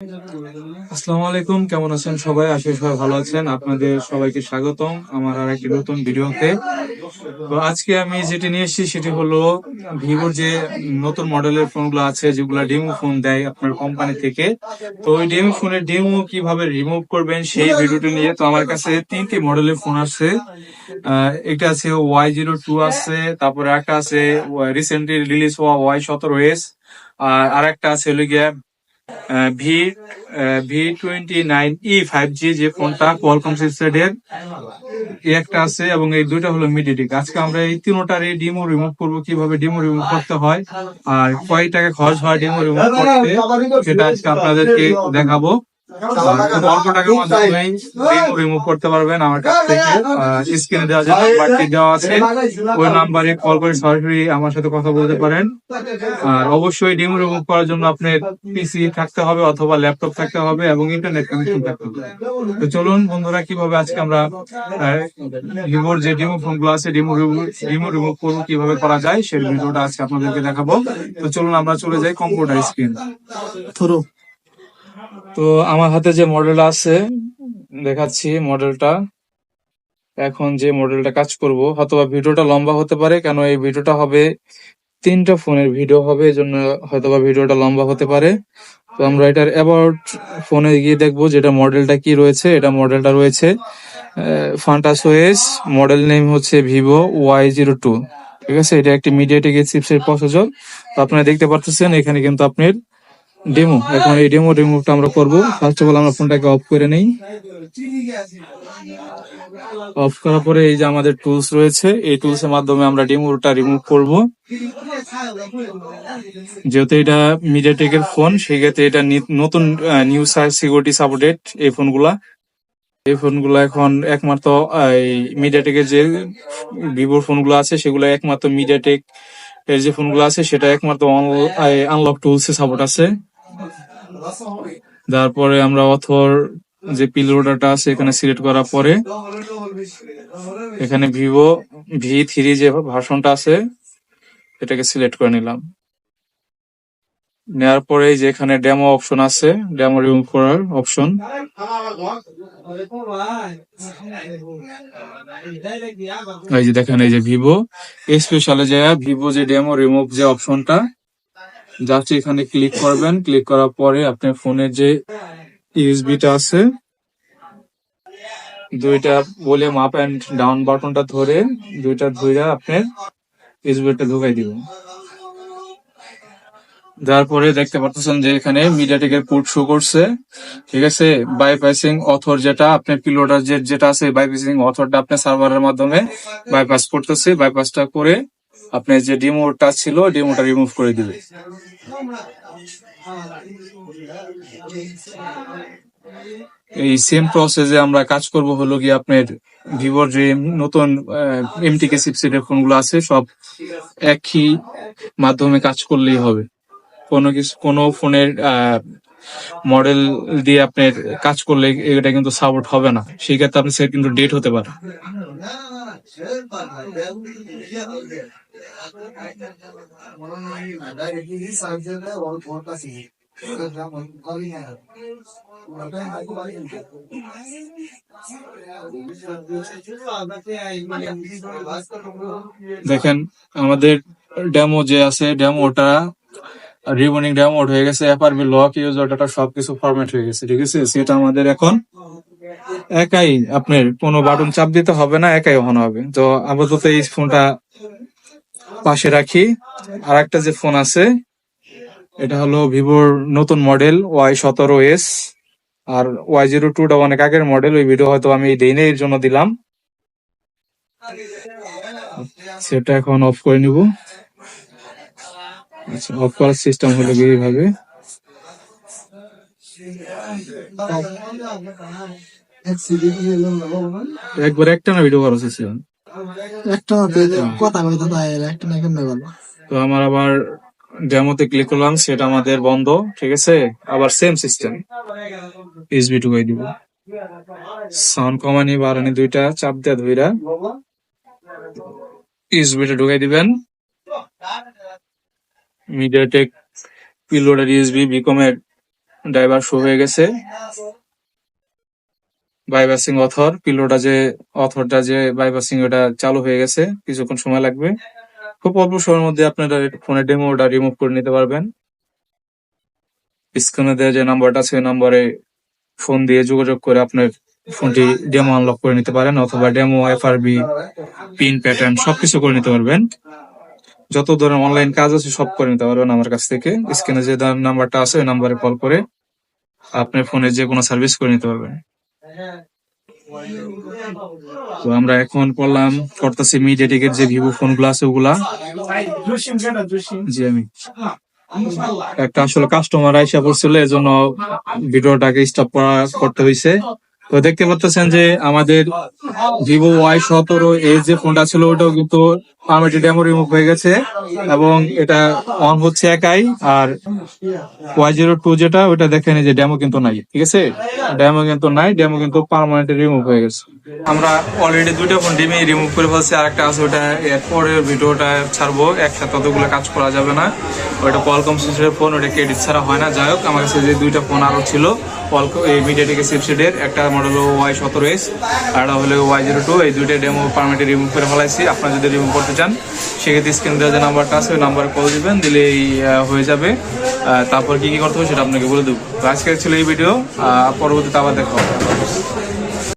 আসসালামু আলাইকুম, কেমন আছেন সবাই? আশা সবাই ভালো আছেন। আপনাদের সবাইকে স্বাগতম আমার আর একটি নতুন ভিডিওতে। তো আজকে আমি যেটি নিয়ে এসেছি, সেটি হলো ভিভোর যে নতুন মডেলের ফোনগুলো আছে, যেগুলো ডেমো ফোন দেয় আপনার কোম্পানি থেকে। তো ওই ডেমো ফোনের ডেমো কীভাবে রিমুভ করবেন সেই ভিডিওটি নিয়ে। তো আমার কাছে তিনটি মডেলের ফোন আছে একটা আছে ওয়াই জিরো টু আছে তারপরে একটা আছে রিসেন্টলি রিলিজ হওয়া ওয়াই সতেরো এস আর আরেকটা আছে হলো গিয়া V V twenty nine E five G যে ফোনটা কোয়ালকম চিপসেটের একটা আছে এবং এই দুইটা হলো মিডিয়াটেক আজকে আমরা এই তিনোটার এই ডিমো রিমুভ করব, কীভাবে ডিমো রিমুভ করতে হয় আর কয় টাকা খরচ হয় ডিমো রিমুভ করতে, সেটা আজকে আপনাদেরকে দেখাবো। রিমুভ করতে পারবেন আমার কাছ থেকে। স্ক্রিনে দেওয়া আছে ওই নাম্বারে কল করে সরাসরি আমার সাথে কথা বলতে পারেন। আর অবশ্যই ডিমো রিমুভ করার জন্য আপনার পিসি থাকতে হবে অথবা ল্যাপটপ থাকতে হবে এবং ইন্টারনেট কানেকশন থাকতে হবে। তো চলুন বন্ধুরা কীভাবে আজকে আমরা ভিভোর যে ডিমো ফোনগুলো আছে ডিমো ডিমো রিমুভ করব কীভাবে করা যায় সেই ভিডিওটা আজকে আপনাদেরকে দেখাবো। তো চলুন আমরা চলে যাই কম্পিউটার স্ক্রিন থ্রো তো আমার হাতে যে মডেল আছে, দেখাচ্ছি মডেলটা এখন যে মডেলটা কাজ করব অথবা ভিডিওটা লম্বা হতে পারে, কেন এই ভিডিওটা হবে তিনটা ফোনের ভিডিও হবে এই জন্য হয়তোবা ভিডিওটা লম্বা হতে পারে। তো আমরা এটার অ্যাবাউট ফোনে গিয়ে দেখব যেটা মডেলটা কি রয়েছে। এটা মডেলটা রয়েছে ফান্টাস ওএস মডেল নেম হচ্ছে ভিভো ওয়াই জিরো টু ঠিক আছে? এটা একটি মিডিয়াটেক চিপসের প্রসেসর তো আপনারা দেখতে পারতেছেন, এখানে কিন্তু আপনার ডেমো এখন এই ডেমো রিমুভটা আমরা করব। ফার্স্ট অফ অল আমরা ফোনটাকে অফ করে নেই। অফ করার পরে এই যে আমাদের টুলস রয়েছে, এই টুলস এর মাধ্যমে আমরা ডেমোটা রিমুভ করব। যেহেতু এটা মিডিয়াটেক এর ফোন সেক্ষেত্রে এটা নতুন নিউ সিকিউরিটি সাপোর্টেড এই ফোনগুলা এই ফোনগুলো এখন একমাত্র এই মিডিয়াটেকের যে ভিভোর ফোনগুলো আছে, সেগুলো একমাত্র মিডিয়াটেক এর যে ফোনগুলো আছে, সেটা একমাত্র আনলক টুলস সাপোর্ট আছে। তারপরে আমরা অথর যে পিলোডাটা আছে, এখানে সিলেক্ট করার পরে এখানে ভিভো ভি থ্রি যে ভাষণটা আছে, এটাকে সিলেক্ট করে নিলাম। নেওয়ার পরে যে এখানে ডেমো অপশন আছে, ডেমো রিমুভ করার অপশন। এই যে দেখেন, এই যে ভিভো। স্পেশালে যে ভিভো যে ডেমো রিমুভ যে অপশনটা জাস্ট এখানে ক্লিক করবেন। ক্লিক করার পরে আপনার ফোনে যে ইউএসবিটা আছে, দুইটা বলে আপ এন্ড ডাউন বাটনটা ধরে দুইটা ধরে আপনার ইউএসবিটা ঢুকাই দিব তারপরে দেখতে পারতেছেন যে এখানে মিডিয়াটেকের পোর্ট শো করছে। ঠিক আছে? বাইপাসিং অথর যেটা আপনার পিলোডার যেটা আছে বাইপাসিং অথরটা আপনার সার্ভারের মাধ্যমে বাইপাস করতেছে। বাইপাসটা করে আপনার যে ডিমোটা ছিল, ডিমোটা রিমুভ করে দিবে। এই সেম প্রসেসে আমরা কাজ করব হলো কি আপনার ভিভোর যে নতুন এমটিকে চিপসেটের ফোনগুলো আছে, সব একই মাধ্যমে কাজ করলেই হবে। কোনো কিছু, কোনো ফোনের মডেল দিয়ে আপনার কাজ করলে এটা কিন্তু সাপোর্ট হবে না। সেই ক্ষেত্রে আপনি সেটা কিন্তু ডেট হতে পারে। দেখেন, আমাদের ডেমো যে আছে ডেমোটা রিবনিং ডাউনলোড হয়ে গেছে এফআরবি লক ইউজার ডাটা সবকিছু ফরম্যাট হয়ে গেছে, ঠিক আছে? সেটা আমাদের এখন একাই আপনার কোনো বাটন চাপ দিতে হবে না, একাই অন হবে। তো আপাতত এই ফোনটা পাশে রাখি। আর একটা যে ফোন আছে, এটা হলো ভিভোর নতুন মডেল ওয়াই সতেরো এস। আর ওয়াই জিরো টুটা অনেক আগের মডেল, ওই ভিডিও হয়তো আমি দেই এর জন্য দিলাম। সেটা এখন অফ করে নিব। আচ্ছা অফ করার সিস্টেম হলো এইভাবে? একবার একটা না ভিডিও করা হচ্ছে একটা কথা কইতে তাই একটা না কেমনে বলো তো আমার আবার ডেমোতে ক্লিক করলাম সেটা আমাদের বন্ধ ঠিক আছে? আবার সেম সিস্টেম এসবি টুকাই দিব। সাউন্ড কমানি বাড়ানি দুইটা চাপ দেয়া দুইটা। ইউএসবিটা ঢুকাই দিবেন। মিডিয়াটেক পিলোডের ইউএসবি বিকমের ড্রাইভার শো হয়ে গেছে। বাইপাসিং অথর পিলোটা যে অথরটা যে বাইপাসিং ওটা চালু হয়ে গেছে, কিছুক্ষণ সময় লাগবে। খুব অল্প সময়ের মধ্যে আপনারা ফোনের ডেমোটা রিমুভ করে নিতে পারবেন। স্ক্রিনে দেওয়া যে নাম্বারটা আছে, ওই নাম্বারে ফোন দিয়ে যোগাযোগ করে আপনার ফোনটি ডেমো আনলক করে নিতে পারেন, অথবা ডেমো এফআরবি পিন প্যাটার্ন সবকিছু করে নিতে পারবেন। যত ধরনের অনলাইন কাজ আছে সব করে নিতে পারবেন আমার কাছ থেকে। স্ক্রিনে যে নাম্বারটা আছে, ওই নাম্বারে কল করে আপনার ফোনে যে কোনো সার্ভিস করে নিতে পারবেন। তো আমরা এখন করলাম করতেছি মিডিয়াটেকের যে ভিভো ফোনগুলো আছে ওগুলা। জি আমি। একটা আসলে কাস্টমার আইসা পড়ছিল এজন্য ভিডিওটাকে স্টপ করা করতে হয়েছে তো দেখতে পাচ্ছেন যে আমাদের ভিভো ওয়াই সতেরো এই যে ফোনটা ছিল, ওটাও কিন্তু রিমুভ হয়ে গেছে এবং এটা অন হচ্ছে একাই আর ওয়াই জিরো টু যেটা, ওটা দেখেন যে ডেমো কিন্তু নাই, ঠিক আছে? ডেমো কিন্তু নাই ডেমো কিন্তু পারমানেন্ট রিমুভ হয়ে গেছে। আমরা অলরেডি দুইটা ফোন ডিমে রিমুভ করে ফেলছি আর একটা আছে ওটা এরপরে ভিডিওটা ছাড়বো একসাথে অতগুলো কাজ করা যাবে না। ওটা কলকম সিস্টেমের ফোন ওটা ক্রেডিট ছাড়া হয় না। যাই হোক, আমার কাছে যে দুইটা ফোন আরও ছিল কলকম এই মিডিয়াটেকের সিপসেটের একটা মডেল ওয়াই সতেরো এস আর হলো ওয়াই জিরো টু এই দুইটা ডেমো পারমিটে রিমুভ করে ফেলাইছি। আপনারা যদি রিমুভ করতে চান, সেক্ষেত্রে স্ক্রিন দেওয়া যে নাম্বারটা আছে, ওই নাম্বারে কল দিবেন, দিলেই হয়ে যাবে। তারপর কী কী করতে হবে সেটা আপনাকে বলে দেবো। আজকের ছিল এই ভিডিও পরবর্তীতে আবার দেখা হবে।